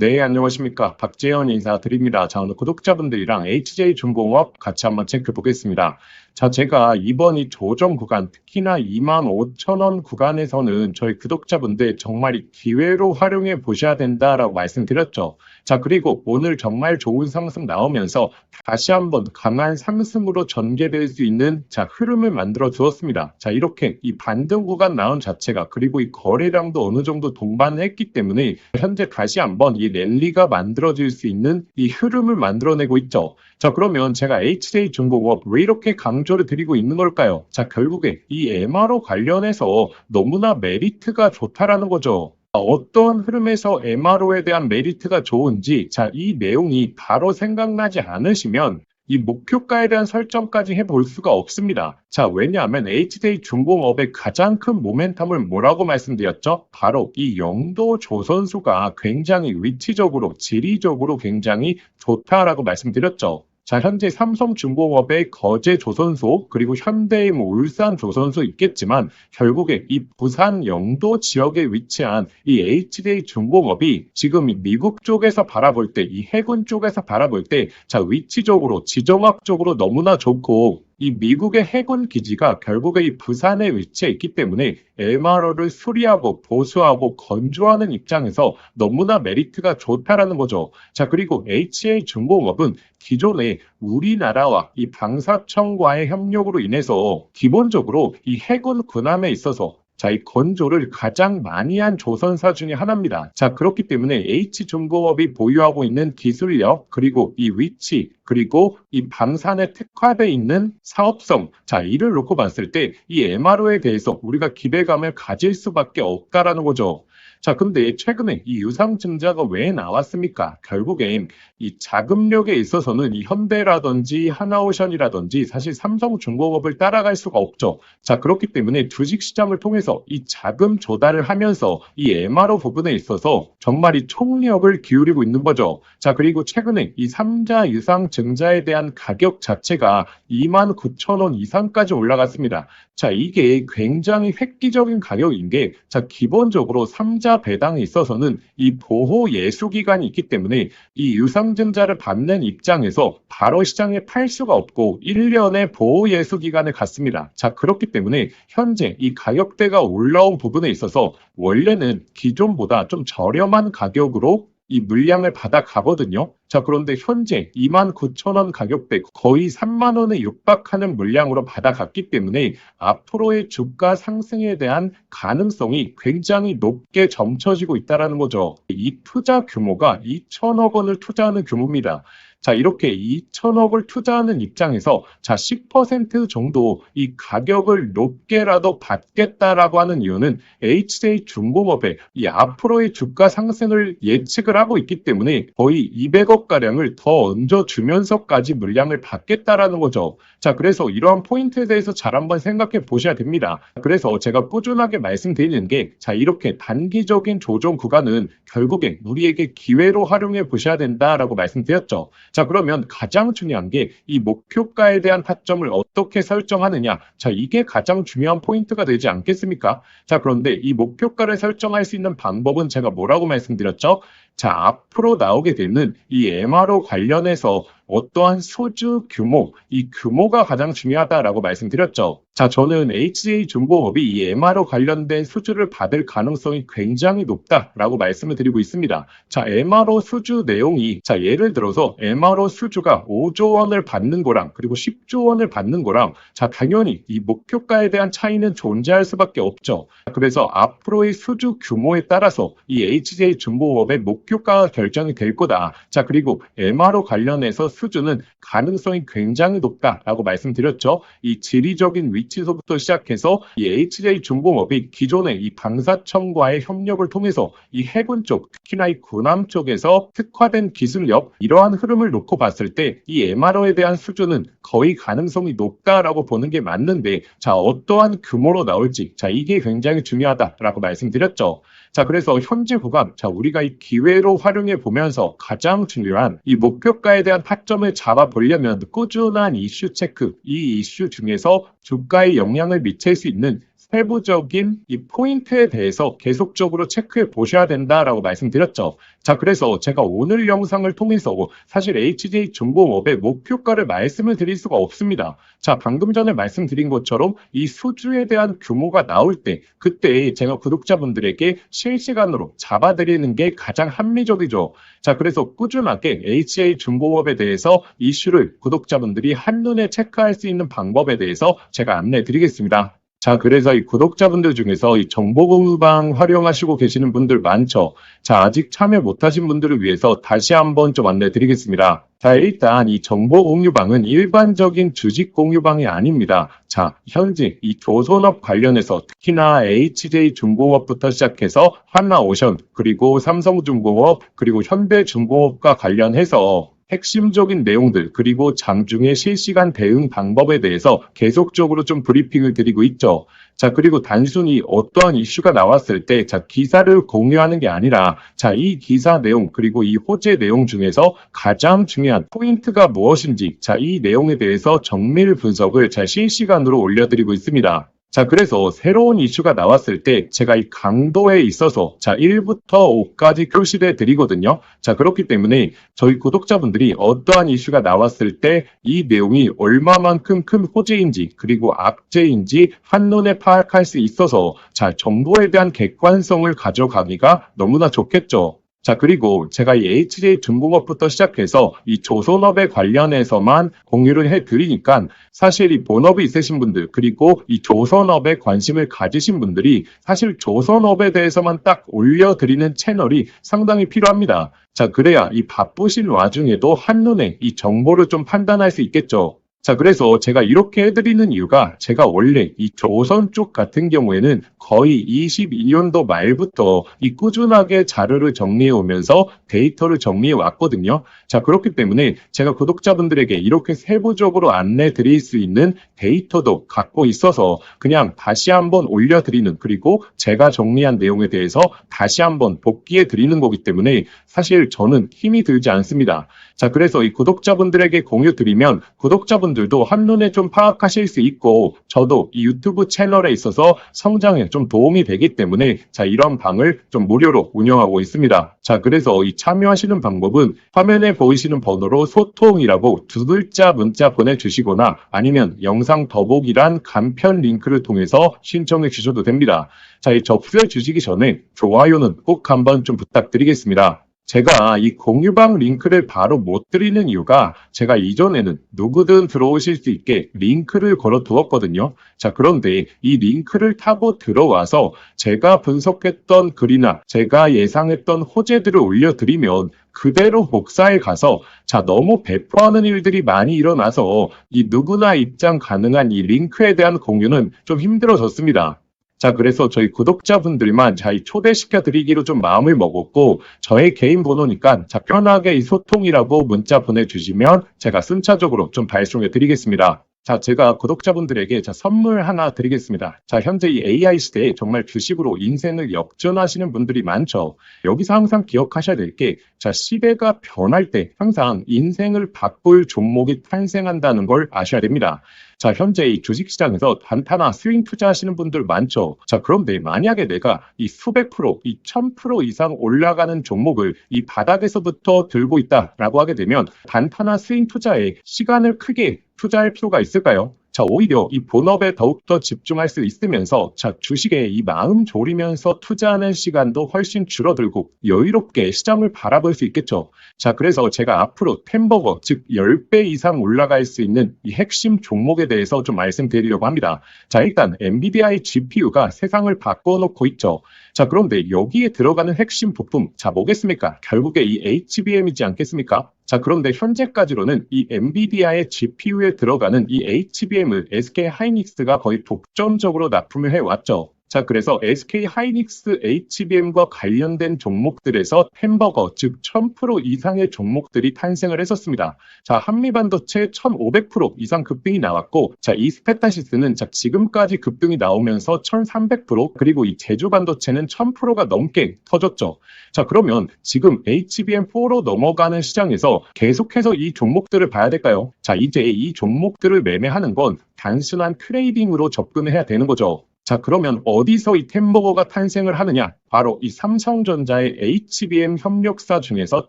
네, 안녕하십니까. 박재현 인사드립니다. 자, 오늘 구독자분들이랑 HJ 중공업 같이 한번 체크해 보겠습니다. 자, 제가 이번 이 조정 구간, 특히나 25,000원 구간에서는 저희 구독자분들 정말 이 기회로 활용해 보셔야 된다라고 말씀드렸죠. 자, 그리고 오늘 정말 좋은 상승 나오면서 다시 한번 강한 상승으로 전개될 수 있는 자, 흐름을 만들어 주었습니다. 자, 이렇게 이 반등 구간 나온 자체가 그리고 이 거래량도 어느 정도 동반했기 때문에 현재 다시 한번 이 랠리가 만들어질 수 있는 이 흐름을 만들어내고 있죠. 자, 그러면 제가 HJ 중공업 왜 이렇게 강조 를 드리고 있는 걸까요? 자, 결국에 이 MRO 관련해서 너무나 메리트가 좋다라는 거죠. 어떤 흐름에서 MRO에 대한 메리트가 좋은지, 자, 이 내용이 바로 생각나지 않으시면 이 목표가에 대한 설정까지 해볼 수가 없습니다. 자, 왜냐하면 HJ 중공업의 가장 큰 모멘텀을 뭐라고 말씀드렸죠? 바로 이 영도 조선수가 굉장히 위치적으로, 지리적으로 굉장히 좋다라고 말씀드렸죠. 자, 현재 삼성중공업의 거제 조선소, 그리고 현대의 뭐 울산 조선소 있겠지만, 결국에 이 부산 영도 지역에 위치한 이 HJ 중공업이 지금 이 미국 쪽에서 바라볼 때, 이 해군 쪽에서 바라볼 때, 자, 위치적으로, 지정학적으로 너무나 좋고, 이 미국의 해군 기지가 결국에 이 부산에 위치해 있기 때문에 MRO를 수리하고 보수하고 건조하는 입장에서 너무나 메리트가 좋다라는 거죠. 자, 그리고 HA 중공업은 기존에 우리나라와 이 방사청과의 협력으로 인해서 기본적으로 이 해군 군함에 있어서 자, 이 건조를 가장 많이 한 조선사 중에 하나입니다. 자, 그렇기 때문에 H중공업이 보유하고 있는 기술력, 그리고 이 위치, 그리고 이 방산에 특화되어 있는 사업성, 자, 이를 놓고 봤을 때 이 MRO에 대해서 우리가 기대감을 가질 수밖에 없다라는 거죠. 자, 근데 최근에 이 유상증자가 왜 나왔습니까? 결국엔 이 자금력에 있어서는 이 현대라든지 하나오션이라든지 사실 삼성중공업을 따라갈 수가 없죠. 자, 그렇기 때문에 주식시장을 통해서 이 자금 조달을 하면서 이 MRO 부분에 있어서 정말 이 총력을 기울이고 있는 거죠. 자, 그리고 최근에 이 3자 유상증자에 대한 가격 자체가 29,000원 이상까지 올라갔습니다. 자, 이게 굉장히 획기적인 가격인 게, 자, 기본적으로 3자 배당에 있어서는 이 보호 예수 기간이 있기 때문에 이 유상증자를 받는 입장에서 바로 시장에 팔 수가 없고 1년의 보호 예수 기간을 갖습니다. 자, 그렇기 때문에 현재 이 가격대가 올라온 부분에 있어서 원래는 기존보다 좀 저렴한 가격으로 이 물량을 받아 가거든요. 자, 그런데 현재 29,000원 가격대 거의 3만 원에 육박하는 물량으로 받아갔기 때문에 앞으로의 주가 상승에 대한 가능성이 굉장히 높게 점쳐지고 있다는 거죠. 이 투자 규모가 2천억 원을 투자하는 규모입니다. 자, 이렇게 2천억을 투자하는 입장에서 자, 10% 정도 이 가격을 높게라도 받겠다라고 하는 이유는 HJ 중공업의 이 앞으로의 주가 상승을 예측을 하고 있기 때문에 거의 200억 가량을 더 얹어 주면서까지 물량을 받겠다라는 거죠. 자, 그래서 이러한 포인트에 대해서 잘 한번 생각해 보셔야 됩니다. 그래서 제가 꾸준하게 말씀드리는 게 자, 이렇게 단기적인 조정 구간은 결국에 우리에게 기회로 활용해 보셔야 된다라고 말씀드렸죠. 자, 그러면 가장 중요한 게 이 목표가에 대한 타점을 어떻게 설정하느냐. 자, 이게 가장 중요한 포인트가 되지 않겠습니까? 자, 그런데 이 목표가를 설정할 수 있는 방법은 제가 뭐라고 말씀드렸죠? 자, 앞으로 나오게 되는 이 MRO 관련해서 어떠한 소주 규모, 이 규모가 가장 중요하다라고 말씀드렸죠. 자, 저는 HJ 중공업이 이 MRO 관련된 수주를 받을 가능성이 굉장히 높다라고 말씀을 드리고 있습니다. 자, MRO 수주 내용이, 자, 예를 들어서 MRO 수주가 5조 원을 받는 거랑 그리고 10조 원을 받는 거랑, 자, 당연히 이 목표가에 대한 차이는 존재할 수밖에 없죠. 그래서 앞으로의 수주 규모에 따라서 이 HJ 중공업의 목표가가 결정이 될 거다. 자, 그리고 MRO 관련해서 수준은 가능성이 굉장히 높다라고 말씀드렸죠. 이 지리적인 위치서부터 시작해서 이 HJ 중공업이 기존의 이 방사청과의 협력을 통해서 이 해군 쪽, 특히나 이 군함 쪽에서 특화된 기술력 이러한 흐름을 놓고 봤을 때 이 MRO에 대한 수준은 거의 가능성이 높다라고 보는 게 맞는데 자 어떠한 규모로 나올지 자 이게 굉장히 중요하다라고 말씀드렸죠. 자, 그래서 현재 구간, 자, 우리가 이 기회로 활용해 보면서 가장 중요한 이 목표가에 대한 타점을 잡아보려면 꾸준한 이슈 체크, 이 이슈 중에서 주가에 영향을 미칠 수 있는 세부적인 이 포인트에 대해서 계속적으로 체크해 보셔야 된다라고 말씀드렸죠. 자, 그래서 제가 오늘 영상을 통해서 사실 HJ 중공업의 목표가를 말씀을 드릴 수가 없습니다. 자, 방금 전에 말씀드린 것처럼 이 수주에 대한 규모가 나올 때, 그때 제가 구독자분들에게 실시간으로 잡아드리는 게 가장 합리적이죠. 자, 그래서 꾸준하게 HA 중공업에 대해서 이슈를 구독자분들이 한눈에 체크할 수 있는 방법에 대해서 제가 안내해 드리겠습니다. 자, 그래서 이 구독자분들 중에서 이 정보공유방 활용하시고 계시는 분들 많죠. 자, 아직 참여 못하신 분들을 위해서 다시 한번 좀 안내 드리겠습니다. 자, 일단 이 정보 공유방은 일반적인 주식 공유방이 아닙니다. 자, 현재 이 조선업 관련해서 특히나 HJ 중공업부터 시작해서 한나오션, 그리고 삼성중공업, 그리고 현대중공업과 관련해서 핵심적인 내용들 그리고 장중의 실시간 대응 방법에 대해서 계속적으로 좀 브리핑을 드리고 있죠. 자, 그리고 단순히 어떠한 이슈가 나왔을 때, 자, 기사를 공유하는 게 아니라, 자, 이 기사 내용, 그리고 이 호재 내용 중에서 가장 중요한 포인트가 무엇인지, 자, 이 내용에 대해서 정밀 분석을 자, 실시간으로 올려드리고 있습니다. 자, 그래서 새로운 이슈가 나왔을 때 제가 이 강도에 있어서 자, 1부터 5까지 표시해 드리거든요. 자, 그렇기 때문에 저희 구독자분들이 어떠한 이슈가 나왔을 때 이 내용이 얼마만큼 큰 호재인지 그리고 악재인지 한눈에 파악할 수 있어서 자, 정보에 대한 객관성을 가져가기가 너무나 좋겠죠. 자, 그리고 제가 이 HJ 중공업부터 시작해서 이 조선업에 관련해서만 공유를 해 드리니까 사실 이 본업이 있으신 분들, 그리고 이 조선업에 관심을 가지신 분들이 사실 조선업에 대해서만 딱 올려드리는 채널이 상당히 필요합니다. 자, 그래야 이 바쁘신 와중에도 한눈에 이 정보를 좀 판단할 수 있겠죠. 자, 그래서 제가 이렇게 해드리는 이유가 제가 원래 이 조선 쪽 같은 경우에는 거의 22년도 말부터 이 꾸준하게 자료를 정리해 오면서 데이터를 정리해 왔거든요. 자, 그렇기 때문에 제가 구독자분들에게 이렇게 세부적으로 안내 드릴 수 있는 데이터도 갖고 있어서 그냥 다시 한번 올려드리는 그리고 제가 정리한 내용에 대해서 다시 한번 복귀해 드리는 거기 때문에 사실 저는 힘이 들지 않습니다. 자, 그래서 이 구독자분들에게 공유 드리면 구독 자분들도 한눈에 좀 파악하실 수 있고 저도 이 유튜브 채널에 있어서 성장에 좀 도움이 되기 때문에 자, 이런 방을 좀 무료로 운영하고 있습니다. 자, 그래서 이 참여하시는 방법은 화면에 보이시는 번호로 소통이라고 두 글자 문자 보내주시거나 아니면 영상 더보기란 간편 링크를 통해서 신청해 주셔도 됩니다. 자, 이 접수해 주시기 전에 좋아요는 꼭 한번 좀 부탁드리겠습니다. 제가 이 공유방 링크를 바로 못 드리는 이유가 제가 이전에는 누구든 들어오실 수 있게 링크를 걸어 두었거든요. 자, 그런데 이 링크를 타고 들어와서 제가 분석했던 글이나 제가 예상했던 호재들을 올려드리면 그대로 복사해 가서 자, 너무 배포하는 일들이 많이 일어나서 이 누구나 입장 가능한 이 링크에 대한 공유는 좀 힘들어졌습니다. 자, 그래서 저희 구독자분들만 잘 초대시켜 드리기로 좀 마음을 먹었고, 저의 개인 번호니까 자, 편하게 이 소통이라고 문자 보내주시면 제가 순차적으로 좀 발송해 드리겠습니다. 자, 제가 구독자분들에게 자, 선물 하나 드리겠습니다. 자, 현재 이 AI 시대에 정말 주식으로 인생을 역전하시는 분들이 많죠. 여기서 항상 기억하셔야 될 게, 자, 시대가 변할 때 항상 인생을 바꿀 종목이 탄생한다는 걸 아셔야 됩니다. 자, 현재 이 주식시장에서 단타나 스윙 투자하시는 분들 많죠. 자, 그런데 만약에 내가 이 수백 프로, 이 천 프로 이상 올라가는 종목을 이 바닥에서부터 들고 있다라고 하게 되면 단타나 스윙 투자에 시간을 크게 투자할 필요가 있을까요? 자, 오히려 이 본업에 더욱더 집중할 수 있으면서, 자, 주식에 이 마음 졸이면서 투자하는 시간도 훨씬 줄어들고 여유롭게 시장을 바라볼 수 있겠죠. 자, 그래서 제가 앞으로 템버거, 즉 10배 이상 올라갈 수 있는 이 핵심 종목에 대해서 좀 말씀드리려고 합니다. 자, 일단 NVIDIA GPU가 세상을 바꿔놓고 있죠. 자, 그런데 여기에 들어가는 핵심 부품, 자, 뭐겠습니까? 결국에 이 HBM이지 않겠습니까? 자, 그런데 현재까지로는 이 엔비디아의 GPU에 들어가는 이 HBM을 SK 하이닉스가 거의 독점적으로 납품을 해왔죠. 자, 그래서 SK 하이닉스 HBM과 관련된 종목들에서 햄버거, 즉 1000% 이상의 종목들이 탄생을 했었습니다. 자, 한미반도체 1500% 이상 급등이 나왔고, 자, 이 스페타시스는 자, 지금까지 급등이 나오면서 1300% 그리고 이 제주반도체는 1000%가 넘게 터졌죠. 자, 그러면 지금 HBM4로 넘어가는 시장에서 계속해서 이 종목들을 봐야 될까요? 자, 이제 이 종목들을 매매하는 건 단순한 트레이딩으로 접근을 해야 되는 거죠. 자, 그러면 어디서 이 템버거가 탄생을 하느냐? 바로 이 삼성전자의 HBM 협력사 중에서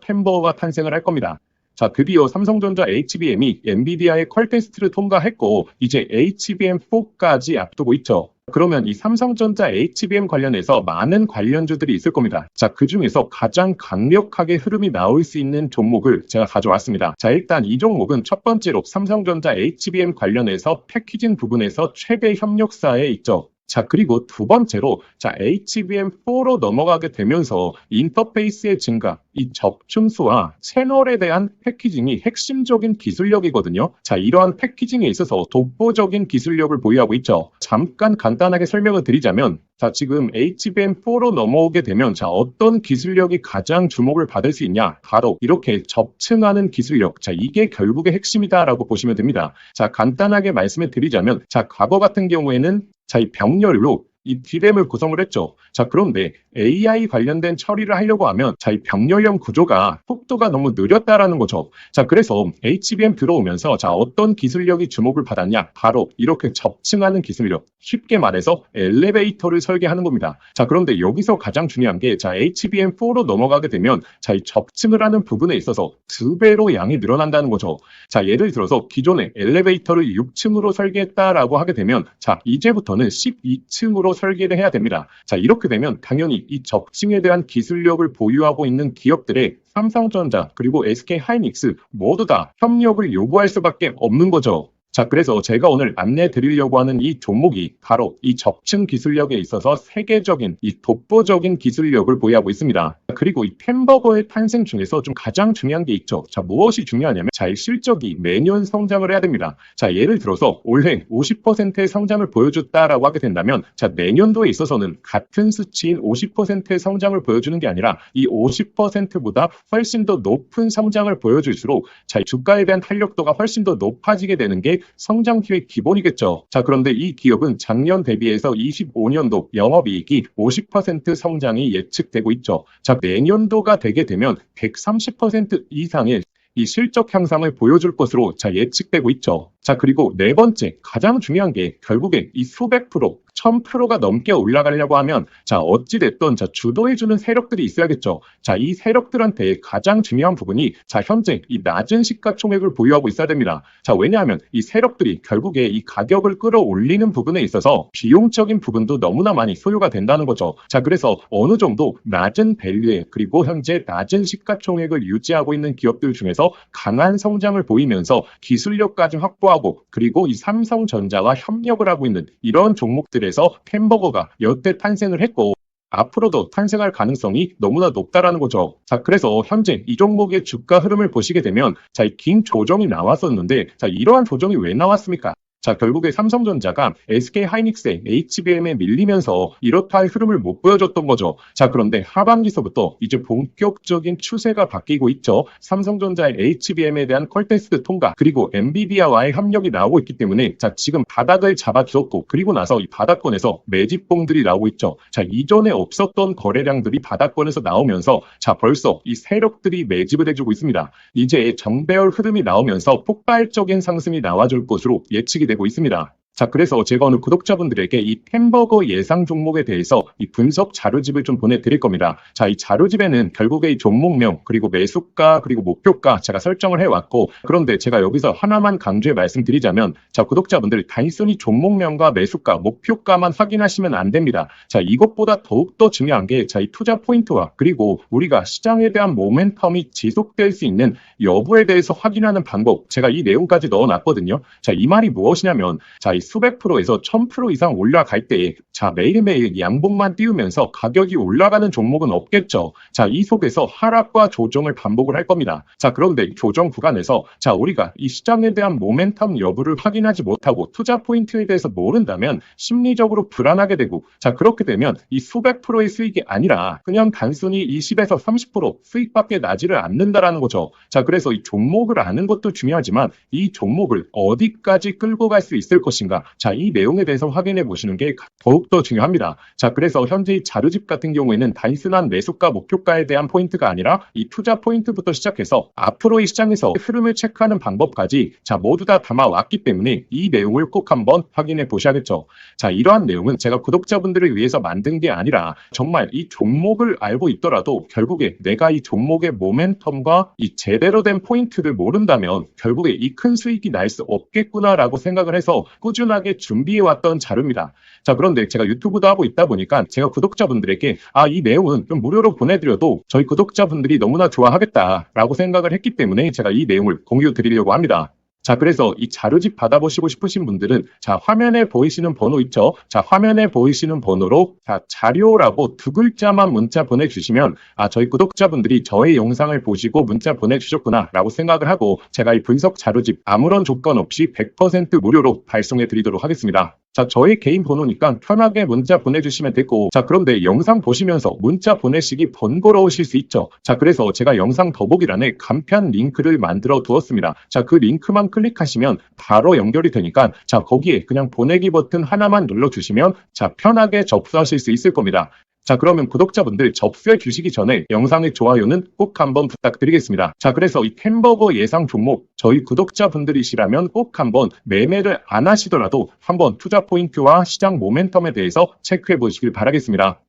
템버거가 탄생을 할 겁니다. 자, 드디어 삼성전자 HBM이 엔비디아의 퀄 테스트를 통과했고, 이제 HBM4까지 앞두고 있죠. 그러면 이 삼성전자 HBM 관련해서 많은 관련주들이 있을 겁니다. 자, 그 중에서 가장 강력하게 흐름이 나올 수 있는 종목을 제가 가져왔습니다. 자, 일단 이 종목은 첫 번째로 삼성전자 HBM 관련해서 패키징 부분에서 최대 협력사에 있죠. 자, 그리고 두 번째로, 자, HBM4로 넘어가게 되면서 인터페이스의 증가, 이 접춤수와 채널에 대한 패키징이 핵심적인 기술력이거든요. 자, 이러한 패키징에 있어서 독보적인 기술력을 보유하고 있죠. 잠깐 간단하게 설명을 드리자면, 자, 지금 HBM4로 넘어오게 되면, 자, 어떤 기술력이 가장 주목을 받을 수 있냐? 바로 이렇게 접층하는 기술력. 자, 이게 결국의 핵심이다라고 보시면 됩니다. 자, 간단하게 말씀을 드리자면, 자, 과거 같은 경우에는 자, 이 병렬로 이 D램을 구성을 했죠. 자, 그런데 AI 관련된 처리를 하려고 하면 자, 이 병렬형 구조가 속도가 너무 느렸다라는 거죠. 자, 그래서 HBM 들어오면서 자, 어떤 기술력이 주목을 받았냐? 바로 이렇게 접층하는 기술력. 쉽게 말해서 엘리베이터를 설계하는 겁니다. 자, 그런데 여기서 가장 중요한 게 자, HBM4로 넘어가게 되면 자, 이 접층을 하는 부분에 있어서 두 배로 양이 늘어난다는 거죠. 자, 예를 들어서 기존에 엘리베이터를 6층으로 설계했다라고 하게 되면 자, 이제부터는 12층으로 설계를 해야 됩니다. 자, 이렇게 되면 당연히 이 접층에 대한 기술력을 보유하고 있는 기업들의 삼성전자 그리고 SK 하이닉스 모두 다 협력을 요구할 수밖에 없는 거죠. 자, 그래서 제가 오늘 안내 드리려고 하는 이 종목이 바로 이 접층 기술력에 있어서 세계적인 이 독보적인 기술력을 보유하고 있습니다. 그리고 이 템버거의 탄생 중에서 좀 가장 중요한 게 있죠. 자, 무엇이 중요하냐면 자, 이 실적이 매년 성장을 해야 됩니다. 자, 예를 들어서 올해 50%의 성장을 보여줬다라고 하게 된다면 자, 내년도에 있어서는 같은 수치인 50%의 성장을 보여주는 게 아니라 이 50%보다 훨씬 더 높은 성장을 보여줄수록 자, 이 주가에 대한 탄력도가 훨씬 더 높아지게 되는 게 성장 기회 기본이겠죠. 자, 그런데 이 기업은 작년 대비해서 25년도 영업이익이 50% 성장이 예측되고 있죠. 자, 내년도가 되게 되면 130% 이상의 이 실적 향상을 보여줄 것으로 자 예측되고 있죠. 자 그리고 네 번째 가장 중요한 게 결국에 이 수백 프로 1000%가 넘게 올라가려고 하면 자 어찌 됐든 자 주도해주는 세력들이 있어야겠죠. 자 이 세력들한테 가장 중요한 부분이 자 현재 이 낮은 시가총액을 보유하고 있어야 됩니다. 자 왜냐하면 이 세력들이 결국에 이 가격을 끌어올리는 부분에 있어서 비용적인 부분도 너무나 많이 소요가 된다는 거죠. 자 그래서 어느 정도 낮은 밸류에 그리고 현재 낮은 시가총액을 유지하고 있는 기업들 중에서 강한 성장을 보이면서 기술력까지 확보하고 그리고 이 삼성전자와 협력을 하고 있는 이런 종목들의 에서 햄버거가 여태 탄생을 했고 앞으로도 탄생할 가능성이 너무나 높다라는 거죠. 자, 그래서 현재 이 종목의 주가 흐름을 보시게 되면 자, 이긴 조정이 나왔었는데 자, 이러한 조정이 왜 나왔습니까? 자, 결국에 삼성전자가 SK 하이닉스의 HBM에 밀리면서 이렇다 할 흐름을 못 보여줬던 거죠. 자, 그런데 하반기서부터 이제 본격적인 추세가 바뀌고 있죠. 삼성전자의 HBM에 대한 퀄테스트 통과, 그리고 엔비디아와의 협력이 나오고 있기 때문에 자, 지금 바닥을 잡아주었고, 그리고 나서 이 바닥권에서 매집봉들이 나오고 있죠. 자, 이전에 없었던 거래량들이 바닥권에서 나오면서 자, 벌써 이 세력들이 매집을 해주고 있습니다. 이제 정배열 흐름이 나오면서 폭발적인 상승이 나와줄 것으로 예측이 되고 있습니다. 자, 그래서 제가 오늘 구독자분들에게 이 햄버거 예상 종목에 대해서 이 분석 자료집을 좀 보내드릴 겁니다. 자, 이 자료집에는 결국에 이 종목명, 그리고 매수가, 그리고 목표가 제가 설정을 해왔고, 그런데 제가 여기서 하나만 강조해 말씀드리자면, 자, 구독자분들 단순히 종목명과 매수가, 목표가만 확인하시면 안 됩니다. 자, 이것보다 더욱더 중요한 게, 자, 이 투자 포인트와, 그리고 우리가 시장에 대한 모멘텀이 지속될 수 있는 여부에 대해서 확인하는 방법, 제가 이 내용까지 넣어놨거든요. 자, 이 말이 무엇이냐면, 자, 이 수백 프로에서 천 프로 이상 올라갈 때, 자, 매일매일 양봉만 띄우면서 가격이 올라가는 종목은 없겠죠. 자, 이 속에서 하락과 조정을 반복을 할 겁니다. 자, 그런데 조정 구간에서, 자, 우리가 이 시장에 대한 모멘텀 여부를 확인하지 못하고 투자 포인트에 대해서 모른다면 심리적으로 불안하게 되고, 자, 그렇게 되면 이 수백 프로의 수익이 아니라 그냥 단순히 20에서 30% 수익밖에 나지를 않는다라는 거죠. 자, 그래서 이 종목을 아는 것도 중요하지만 이 종목을 어디까지 끌고 갈 수 있을 것인가. 자, 이 내용에 대해서 확인해 보시는 게 더욱더 중요합니다. 자, 그래서 현재 이 자료집 같은 경우에는 단순한 매수가 목표가에 대한 포인트가 아니라 이 투자 포인트부터 시작해서 앞으로 이 시장에서 흐름을 체크하는 방법까지 자, 모두 다 담아왔기 때문에 이 내용을 꼭 한번 확인해 보셔야겠죠. 자, 이러한 내용은 제가 구독자분들을 위해서 만든 게 아니라 정말 이 종목을 알고 있더라도 결국에 내가 이 종목의 모멘텀과 이 제대로 된 포인트를 모른다면 결국에 이 큰 수익이 날 수 없겠구나라고 생각을 해서 꾸준하게 준비해 왔던 자료입니다. 자, 그런데 제가 유튜브도 하고 있다 보니까 제가 구독자분들에게 아, 이 내용은 좀 무료로 보내드려도 저희 구독자분들이 너무나 좋아하겠다라고 생각을 했기 때문에 제가 이 내용을 공유 드리려고 합니다. 자, 그래서 이 자료집 받아보시고 싶으신 분들은 자, 화면에 보이시는 번호 있죠? 자, 화면에 보이시는 번호로 자, 자료라고 두 글자만 문자 보내주시면 아, 저희 구독자분들이 저의 영상을 보시고 문자 보내주셨구나 라고 생각을 하고 제가 이 분석 자료집 아무런 조건 없이 100% 무료로 발송해 드리도록 하겠습니다. 자, 저의 개인 번호니까 편하게 문자 보내주시면 되고, 자, 그런데 영상 보시면서 문자 보내시기 번거로우실 수 있죠. 자, 그래서 제가 영상 더보기란에 간편 링크를 만들어 두었습니다. 자, 그 링크만 클릭하시면 바로 연결이 되니까, 자, 거기에 그냥 보내기 버튼 하나만 눌러주시면, 자, 편하게 접수하실 수 있을 겁니다. 자, 그러면 구독자분들 접수해 주시기 전에 영상의 좋아요는 꼭 한번 부탁드리겠습니다. 자, 그래서 이 햄버거 예상 종목 저희 구독자분들이시라면 꼭 한번 매매를 안 하시더라도 한번 투자 포인트와 시장 모멘텀에 대해서 체크해 보시길 바라겠습니다.